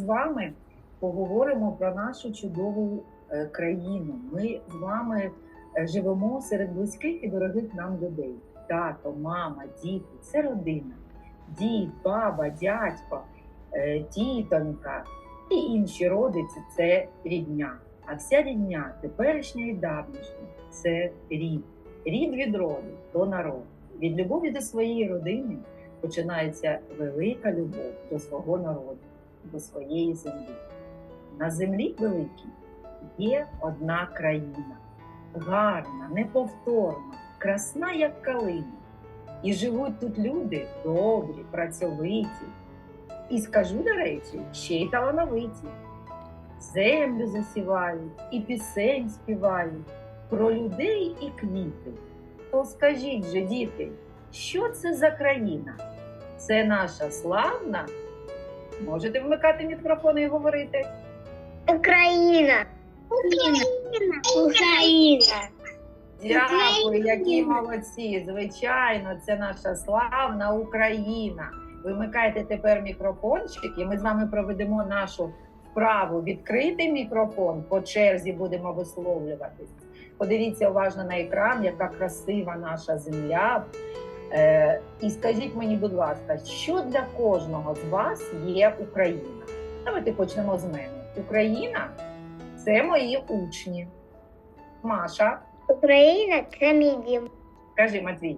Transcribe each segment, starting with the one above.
з вами поговоримо про нашу чудову е, країну. Ми з вами е, живемо серед близьких і дорогих нам людей. Тато, мама, діти це родина. Дід, баба, дядько, е, тітонька і інші родиці це рідня. А вся рідня, теперішня і давнішня, це рід. Рід від роду до народу. Від любові до своєї родини починається велика любов до свого народу, до своєї землі. На землі великій є одна країна, гарна, неповторна, красна, як калина. І живуть тут люди добрі, працьовиті. І скажу, до речі, ще й талановиті. Землю засівають і пісень співають про людей і квіти. То скажіть же, діти, що це за країна? Це наша славна. Можете вмикати мікрофон і говорити. Україна. Україна. Україна. Дякую, які молодці. Звичайно, це наша славна Україна. Вимикайте тепер мікрофончик, і ми з вами проведемо нашу вправу. Відкритий мікрофон по черзі будемо висловлюватись. Подивіться уважно на екран, яка красива наша земля. Е, і скажіть мені, будь ласка, що для кожного з вас є Україна? Давайте почнемо з мене. Україна це мої учні. Маша, Україна це мій дім. кажи, Матвій.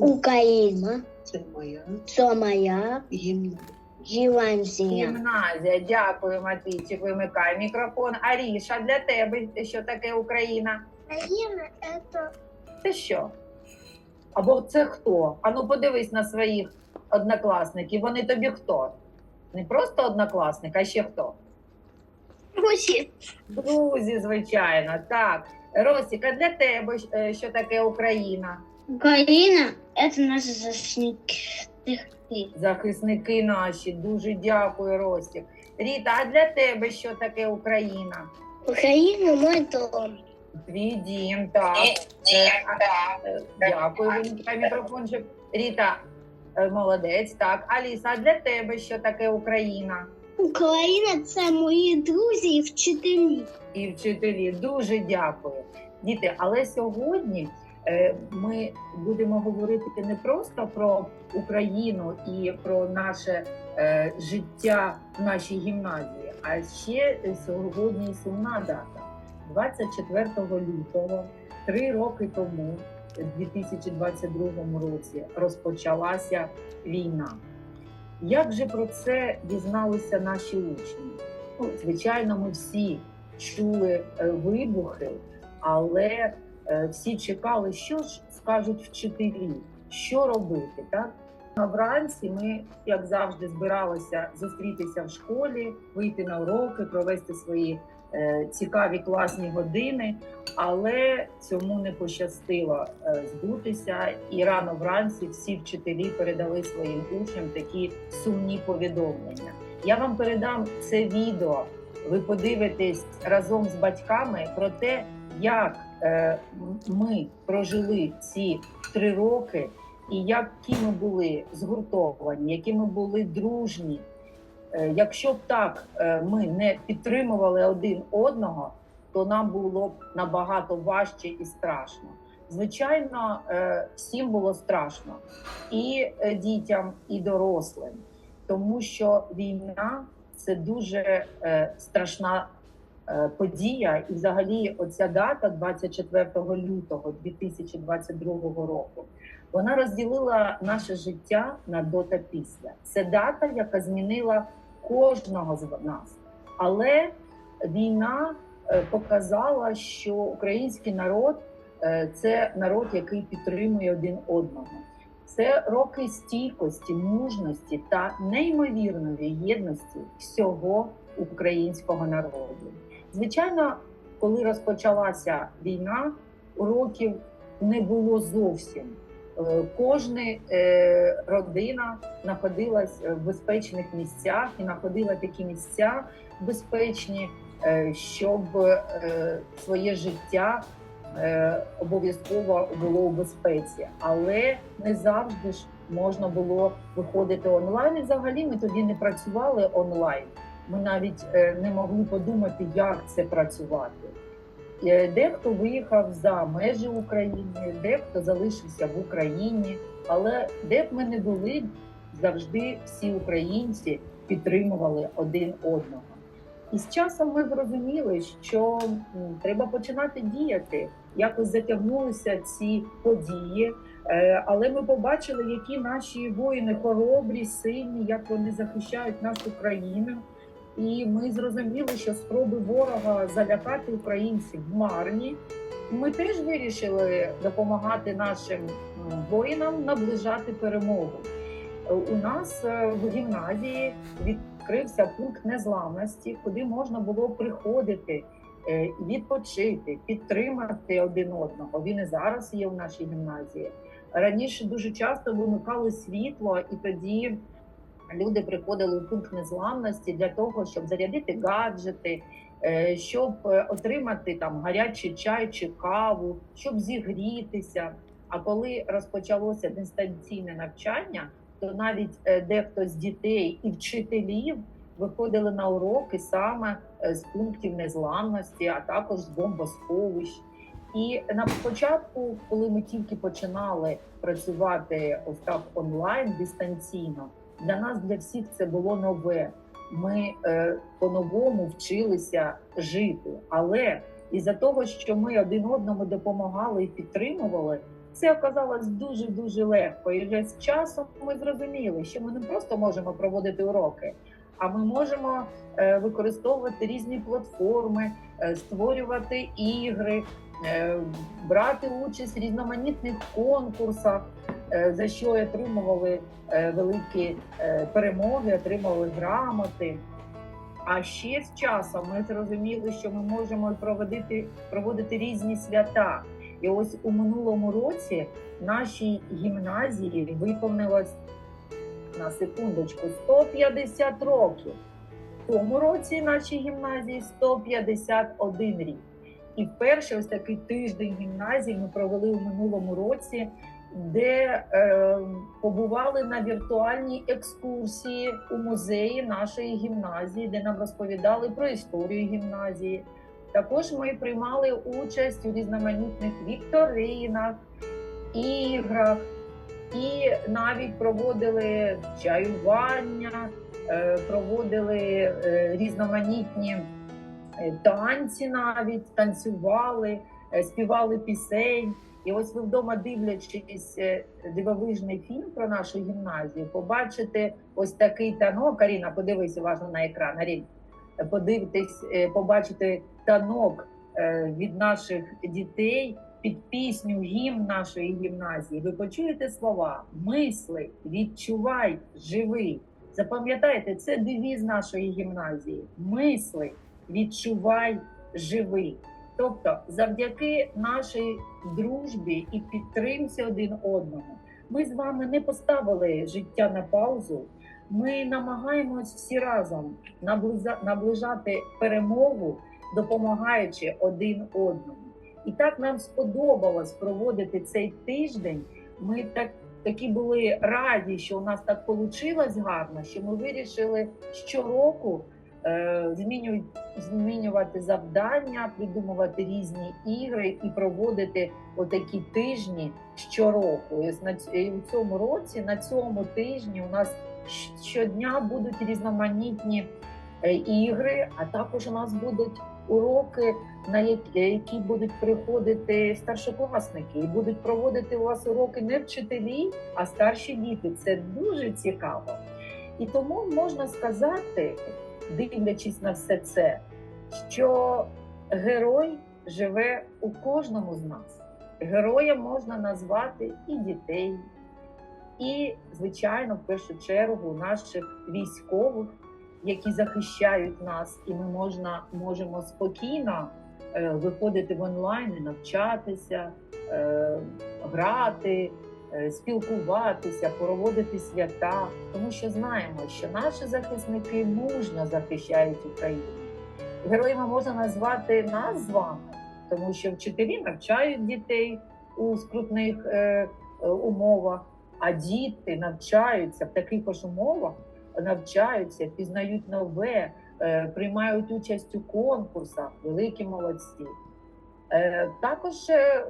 Україна Це моя це моя гімна. гімназія. Гімназія, дякую, Матвійчик. Вимикай мікрофон. Аріша, для тебе що таке Україна? Україна це Це що? Або це хто? Ану, подивись на своїх однокласників. Вони тобі хто? Не просто однокласник, а ще хто? Русі. Друзі, звичайно, так. Росіка, для тебе е, що таке Україна? Україна це наші захисники. Захисники наші, дуже дякую, Ростік. Ріта, а для тебе що таке Україна? Україна мой дом. Твій дім, так. Е, Дякую, вимикай мікрофончик. Ріта, е, молодець, так. Аліса, а для тебе що таке Україна? Україна це мої друзі і вчителі. І вчителі, дуже дякую. Діти, але сьогодні е, ми будемо говорити не просто про Україну і про наше е, життя в нашій гімназії, а ще сьогодні сумна дата. 24 лютого, три роки тому, в 2022 році, розпочалася війна. Як же про це дізналися наші учні? Ну, звичайно, ми всі чули е, вибухи, але е, всі чекали, що ж скажуть вчителі, що робити. Так вранці ми, як завжди, збиралися зустрітися в школі, вийти на уроки, провести свої цікаві класні години, але цьому не пощастило е, збутися. І рано вранці всі вчителі передали своїм учням такі сумні повідомлення. Я вам передам це відео. Ви подивитесь разом з батьками про те, як е, ми прожили ці три роки, і які ми були згуртовані, які ми були дружні. Е, якщо б так е, ми не підтримували один одного, то нам було б набагато важче і страшно. Звичайно, е, всім було страшно і дітям, і дорослим, тому що війна це дуже страшна подія. І взагалі, оця дата 24 лютого 2022 року. Вона розділила наше життя на до та після. Це дата, яка змінила кожного з нас. Але війна е, показала, що український народ е, це народ, який підтримує один одного. Це роки стійкості, мужності та неймовірної єдності всього українського народу. Звичайно, коли розпочалася війна, уроків не було зовсім. Е, Кожна е, родина знаходилась в безпечних місцях і знаходила такі місця безпечні, е, щоб своє життя обов'язково було у безпеці, але не завжди ж можна було виходити онлайн. І взагалі ми тоді не працювали онлайн. Ми навіть е, не могли подумати, як це працювати. Е, Дехто виїхав за межі України, дехто залишився в Україні. Але де б ми не були, завжди всі українці підтримували один одного. І з часом ми зрозуміли, що треба починати діяти. Якось затягнулися ці події, Е, але ми побачили, які наші воїни хоробрі, сильні, як вони захищають нашу країну. І ми зрозуміли, що спроби ворога залякати українців марні. Ми теж вирішили допомагати нашим воїнам наближати перемогу. У нас е, в гімназії відкрився пункт незламності, куди можна було приходити, е, відпочити, підтримати один одного. Він і зараз є в нашій гімназії. Раніше дуже часто вимикали світло, і тоді люди приходили у пункт незламності для того, щоб зарядити гаджети, е, щоб е, отримати там гарячий чай чи каву, щоб зігрітися. А коли розпочалося дистанційне навчання, то навіть е, дехто з дітей і вчителів виходили на уроки саме з пунктів незламності, а також з бомбосховищ. І на початку, коли ми тільки починали працювати ось так онлайн дистанційно, для нас для всіх це було нове. Ми е, по-новому вчилися жити. Але із-за того, що ми один одному допомагали і підтримували, це оказалось дуже дуже легко. І вже з часом ми зрозуміли, що ми не просто можемо проводити уроки, а ми можемо е, використовувати різні платформи, е, створювати ігри, е, брати участь в різноманітних конкурсах, за що отримували е, великі е, перемоги, отримували грамоти. А ще з часом ми зрозуміли, що ми можемо проводити, проводити різні свята. І ось у минулому році нашій гімназії виповнилось на секундочку 150 років. В цьому році нашій гімназії 151 рік. І вперше ось такий тиждень гімназії ми провели у минулому році, де е, побували на віртуальній екскурсії у музеї нашої гімназії, де нам розповідали про історію гімназії. Також ми приймали участь у різноманітних вікторинах, іграх і навіть проводили чаювання, е, проводили е, різноманітні е, танці, навіть танцювали, співали пісень. І ось ви вдома дивлячись е, дивовижний фільм про нашу гімназію, побачите ось такий танок. Каріна, подивись уважно на екран. Арін, подивитись, е, побачити танок е, від наших дітей під пісню гімн нашої гімназії. Ви почуєте слова мисли, відчувай, живи. Запам'ятайте, це девіз нашої гімназії. Мисли, відчувай, живи. Тобто, завдяки нашій дружбі і підтримці один одного, ми з вами не поставили життя на паузу. Ми намагаємось всі разом наближати перемогу, допомагаючи один одному. І так нам сподобалось проводити цей тиждень. Ми так такі були раді, що у нас так вийшло гарно, що ми вирішили щороку змінювати, змінювати завдання, придумувати різні ігри і проводити отакі тижні щороку. І у цьому році, на цьому тижні, у нас щодня будуть різноманітні е, ігри, а також у нас будуть уроки, на які будуть приходити старшокласники, і будуть проводити у вас уроки не вчителі, а старші діти. Це дуже цікаво. І тому можна сказати, дивлячись на все це, що герой живе у кожному з нас. Героєм можна назвати і дітей, і, звичайно, в першу чергу наших військових, які захищають нас, і ми можна, можемо спокійно е, виходити в онлайн, і навчатися, е, грати, спілкуватися, проводити свята, тому що знаємо, що наші захисники мужньо захищають Україну. Героями можна назвати нас з вами, тому що вчителі навчають дітей у скрутних е, е, умовах. а діти навчаються в таких ось умовах, навчаються, пізнають нове, е, приймають участь у конкурсах, великі молодці. Е, Також е,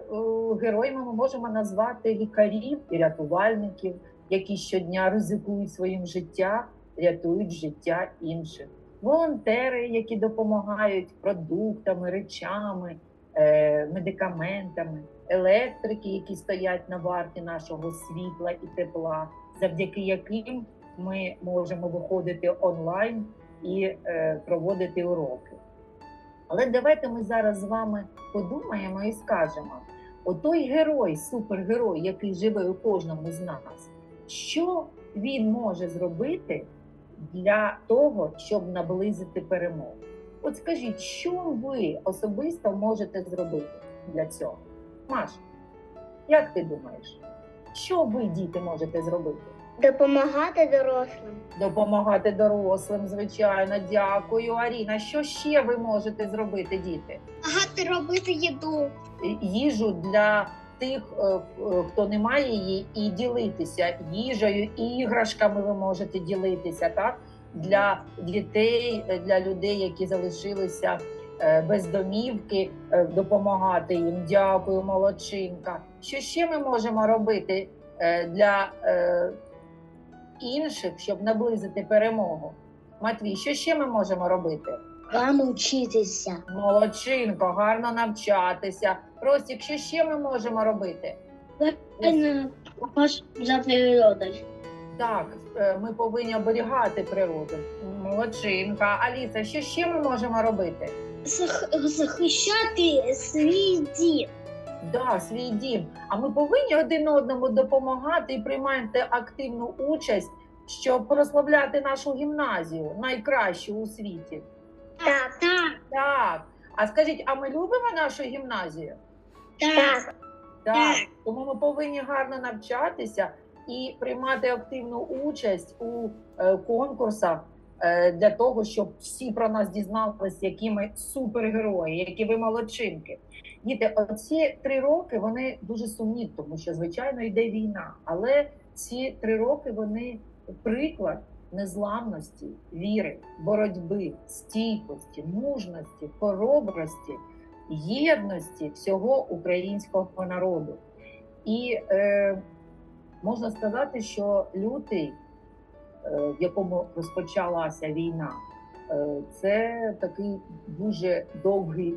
героями ми можемо назвати лікарів і рятувальників, які щодня ризикують своїм життям, рятують життя інших. Волонтери, які допомагають продуктами, речами, е, медикаментами, електрики, які стоять на варті нашого світла і тепла, завдяки яким ми можемо виходити онлайн і проводити уроки. Але давайте ми зараз з вами подумаємо і скажемо: отой герой, супергерой, який живе у кожному з нас, що він може зробити для того, щоб наблизити перемогу? От скажіть, що ви особисто можете зробити для цього? Маш, як ти думаєш, що ви, діти, можете зробити? Допомагати дорослим. Допомагати дорослим, звичайно, дякую. Аріна, що ще ви можете зробити, діти? Багато робити їду. їжу для тих, е, е, хто не має її, і ділитися їжею, і іграшками ви можете ділитися, так? Для дітей, е, для людей, які залишилися без домівки, допомагати їм. Дякую, молодчинка. Що ще ми можемо робити для інших, щоб наблизити перемогу? Матвій, що ще ми можемо робити? Вам вчитися. Молодчинко, гарно навчатися. Ростік, що ще ми можемо робити? за природою. Так, е, ми повинні оберігати природу. Молодчинка. Аліса, що ще ми можемо робити? Захищати свій дім. Да, свій дім. А ми повинні один одному допомагати і приймати активну участь, щоб прославляти нашу гімназію, найкращу у світі. Так, так, Так. А скажіть, а ми любимо нашу гімназію? так. Так, тому ми повинні гарно навчатися і приймати активну участь у е, конкурсах е, для того, щоб всі про нас дізналися, які ми супергерої, які ви молодчинки. Діти, оці три роки вони дуже сумні, тому що звичайно йде війна. Але ці три роки вони приклад незламності, віри, боротьби, стійкості, мужності, хоробрості єдності всього українського народу. І е, можна сказати, що лютий, е, в якому розпочалася війна, е, це такий дуже довгий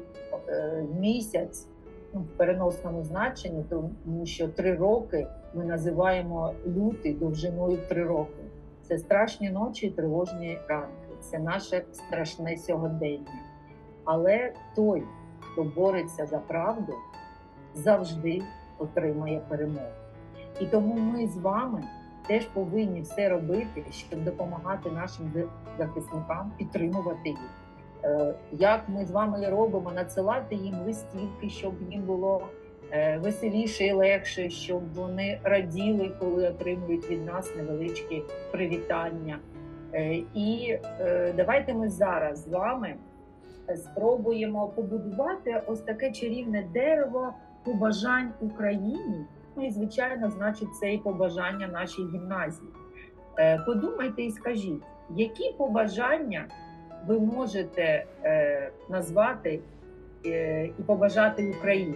місяць ну, в переносному значенні, тому що три роки ми називаємо лютий довжиною три роки. Це страшні ночі, і тривожні ранки. Це наше страшне сьогодення. Але той, хто бореться за правду, завжди отримає перемогу. І тому ми з вами теж повинні все робити, щоб допомагати нашим захисникам підтримувати їх. Е, Як ми з вами робимо, надсилати їм листівки, щоб їм було е, веселіше і легше, щоб вони раділи, коли отримують від нас невеличкі привітання. Е, І давайте ми зараз з вами спробуємо побудувати ось таке чарівне дерево побажань Україні. Ну і звичайно, значить, це і побажання нашій гімназії. Подумайте і скажіть, які побажання ви можете е, назвати е, і побажати Україні?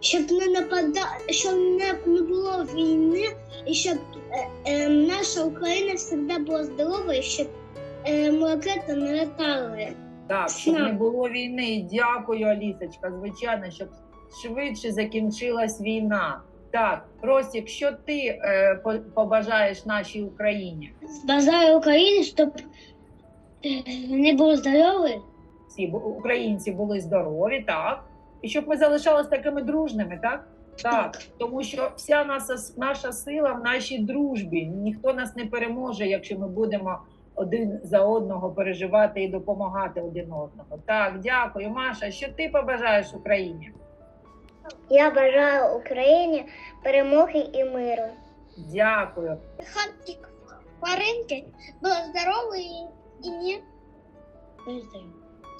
Щоб не напада... щоб не, не було війни, і щоб е, е, наша Україна завжди була здорова, і щоб е, ракети не летали. Так, щоб не було війни. Дякую, Алісочка. Звичайно, щоб швидше закінчилась війна. Так, Ростік, що ти е, побажаєш нашій Україні? Бажаю Україні, щоб не було здорові. Всі українці були здорові, так? І щоб ми залишалися такими дружними, так? Так, тому що вся наша, наша сила в нашій дружбі. Ніхто нас не переможе, якщо ми будемо один за одного переживати і допомагати один одному. Так, дякую, Маша. Що ти побажаєш Україні? Я бажаю Україні перемоги і миру. Дякую. Хатик тваринки були здорові і не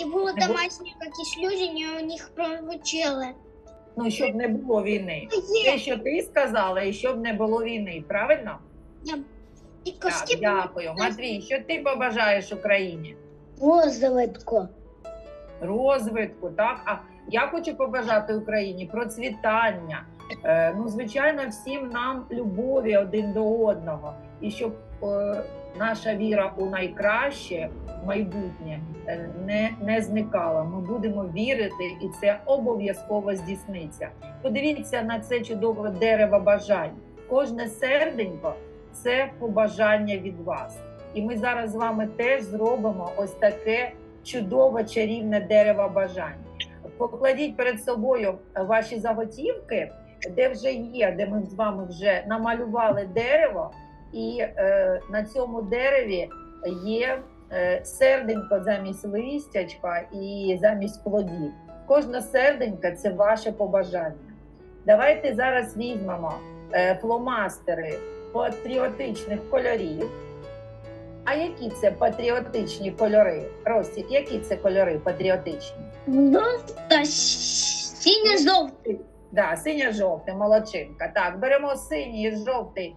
і були Не домашні якісь люди, не у них получили. Ну, щоб не було війни. Те, що ти сказала, і щоб не було війни, правильно? І Так, костюм дякую. Матвій, що ти побажаєш Україні? розвитку. розвитку, так? А я хочу побажати Україні процвітання. Е, ну, звичайно, всім нам любові один до одного, і щоб е, наша віра у найкраще майбутнє е, не, не зникала. Ми будемо вірити, і це обов'язково здійсниться. Подивіться на це чудове дерево бажань. Кожне серденько це побажання від вас. І ми зараз з вами теж зробимо ось таке чудове чарівне дерево бажань. Покладіть перед собою ваші заготівки, де вже є, де ми з вами вже намалювали дерево, і е, на цьому дереві є е, серденько замість листячка і замість плодів. Кожна серденька це ваше побажання. Давайте зараз візьмемо е, фломастери патріотичних кольорів. А які це патріотичні кольори? Ростік, які це кольори патріотичні? Жовта, синьо-жовтий. Да, синьо-жовтий, молодчинка. Так, беремо синій і жовтий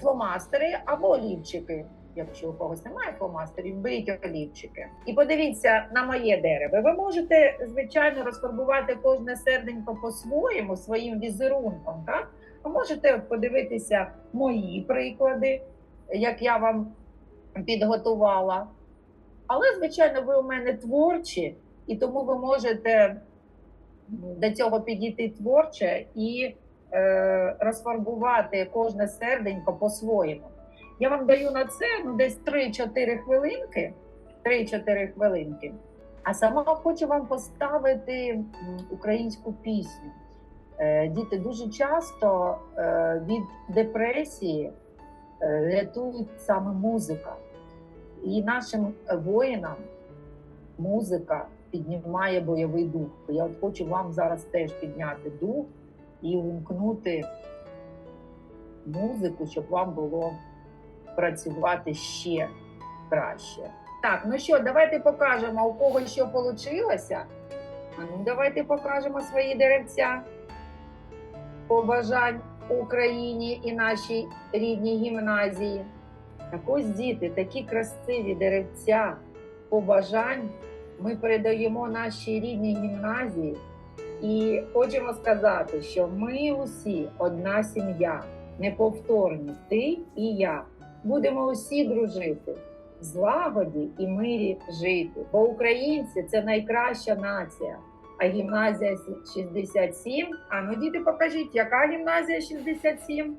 фломастери або олівчики. Якщо у когось немає фломастерів, беріть олівчики. І подивіться на моє дерево. Ви можете, звичайно, розфарбувати кожне серденько по-своєму, своїм візерунком. Так? А можете подивитися мої приклади, як я вам підготувала. Але, звичайно, ви у мене творчі, і тому ви можете до цього підійти творче і е, розфарбувати кожне серденько по-своєму. Я вам даю на це ну, десь 3-4 хвилинки. 3-4 хвилинки. А сама хочу вам поставити українську пісню. Е, діти дуже часто е, від депресії рятують саме музика. І нашим воїнам музика піднімає бойовий дух. Я от хочу вам зараз теж підняти дух і увімкнути музику, щоб вам було працювати ще краще. Так, ну що, давайте покажемо, у кого що вийшло. Ну, давайте покажемо свої деревця побажань Україні і нашій рідній гімназії. Так ось діти, такі красиві деревця побажань ми передаємо нашій рідній гімназії і хочемо сказати, що ми усі одна сім'я, неповторні, ти і я. Будемо усі дружити, в злагоді і мирі жити. Бо українці це найкраща нація. А гімназія 67. А ну, діти, покажіть, яка гімназія 67?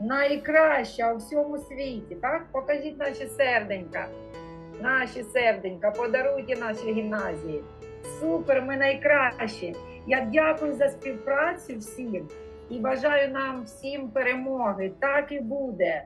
Найкраща у всьому світі. Так, покажіть наші серденька. Наші серденька, подаруйте нашій гімназії. Супер, ми найкращі. Я дякую за співпрацю всім і бажаю нам всім перемоги. Так і буде.